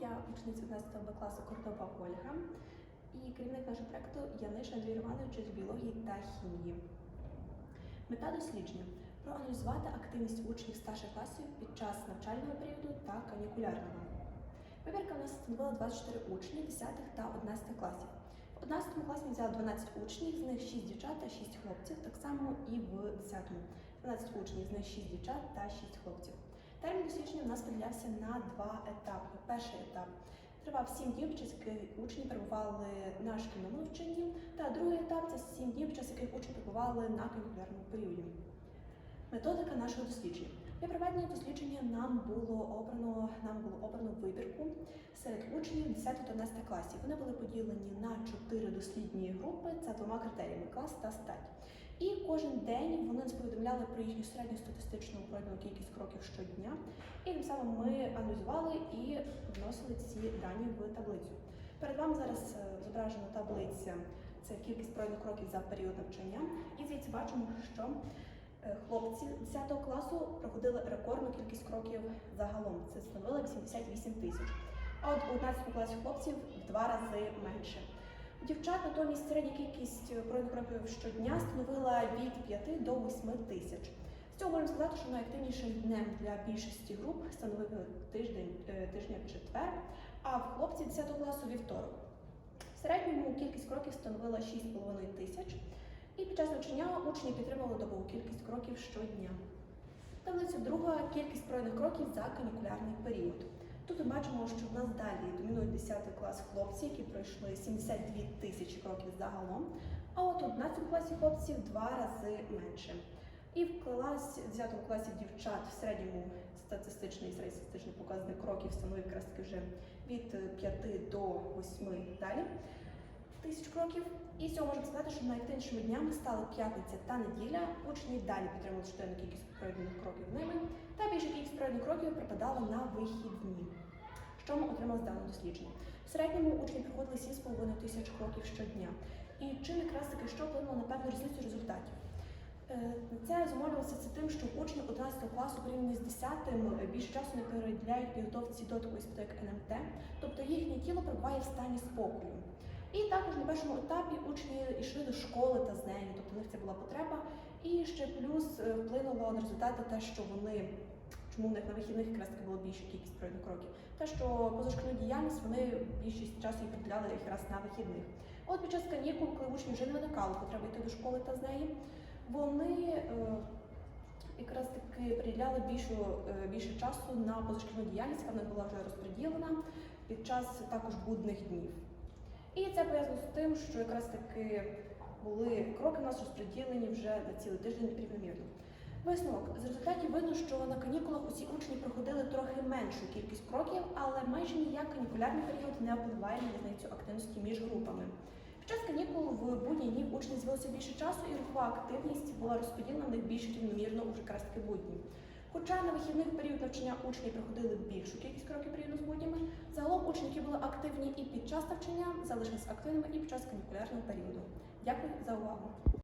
я учениця 11 Б класу Кордоба Ольга і керівник нашого проекту Яниш Андрій Романович з біології та хімії. Мета дослідження проаналізувати активність учнів старших класів під час навчального періоду та канікулярного. Вибірка у нас становила 24 учні 10 та 11 класів. В 11 класі взяли 12 учнів, з них 6 дівчат та 6 хлопців, так само і в 10 12 учнів, з них 6 дівчат та 6 хлопців. Термін дослідження у нас поділявся на два етапи. Перший етап тривав 7 днів, час яких учні перебували на шкільному навчанні, та другий етап це 7 днів, час яких учні перебували на канікулярному періоді. Методика нашого дослідження. Для проведення дослідження нам було обрано нам було обрано вибірку серед учнів 10 та 11 класів. Вони були поділені на 4 дослідні групи за двома критеріями клас та стать. І кожен день вони нас повідомляли про їхню середньостатистичну пройдену кількість кроків щодня. І тим самим ми аналізували і вносили ці дані в таблицю. Перед вами зараз е, зображена таблиця. Це кількість пройдених кроків за період навчання. І звідси бачимо, що е, хлопці 10 класу проходили рекордну кількість кроків загалом. Це становило 88 тисяч. А от у 11 класі хлопців в два рази менше. Дівчат натомість середня кількість пройдених кроків щодня становила від 5 до 8 тисяч. З цього можемо сказати, що найактивнішим днем для більшості груп становив тиждень е, тижня четвер, а в хлопців 10 класу вівторок. В середньому кількість кроків становила 6,5 тисяч, і під час навчання учні підтримували добову кількість кроків щодня. Таблиця друга кількість пройдених кроків за канікулярний період. Тут ми бачимо, що в нас далі домінують 10 клас хлопці, які пройшли 72 тисячі кроків загалом, а от у 11 класі хлопців два рази менше. І в класі, 10 класі дівчат в середньому статистичний середньостатистичний показник кроків становив якраз вже від 5 до 8 далі тисяч кроків. І з цього можна сказати, що найактивнішими днями стали п'ятниця та неділя. Учні далі підтримували щоденну кількість пройдених кроків ними, та більша кількість пройдених кроків припадала на вихідні. Що ми отримали з даного дослідження? В середньому учні проходили 7,5 тисяч кроків щодня. І чим якраз таки що вплинуло на певну різницю результатів? Е, Це зумовлювалося це тим, що учні 11 класу порівняно з 10 більше часу не приділяють підготовці до такої як НМТ, тобто їхнє тіло перебуває в стані спокою. І також на першому етапі учні йшли до школи та з нею, тобто в них це була потреба. І ще плюс е, вплинуло на результати те, що вони чому в них на вихідних якраз таки було більша кількість пройдених кроків. Те, що позашкільну діяльність вони більшість часу їх приділяли якраз на вихідних. От під час канікул, коли учні вже не виникало потреби йти до школи та з неї, вони е, якраз таки приділяли більшу, е, більше часу на позашкільну діяльність, яка в була вже розподілена під час також будних днів. І це пов'язано з тим, що якраз таки були кроки у нас розподілені вже на цілий тиждень рівномірно. Висновок з результатів видно, що на канікулах усі учні проходили трохи меншу кількість кроків, але майже ніяк канікулярний період не впливає на різницю активності між групами. Під час канікул в будні дні в учнів з'явилося більше часу, і рухова активність була розподілена в них більш рівномірно уже якраз будні. Хоча на вихідних період навчання учні проходили більшу кількість кроків порівняно з буднями, учні, які були активні і під час навчання, залишились активними і під час канікулярного періоду. Дякую за увагу.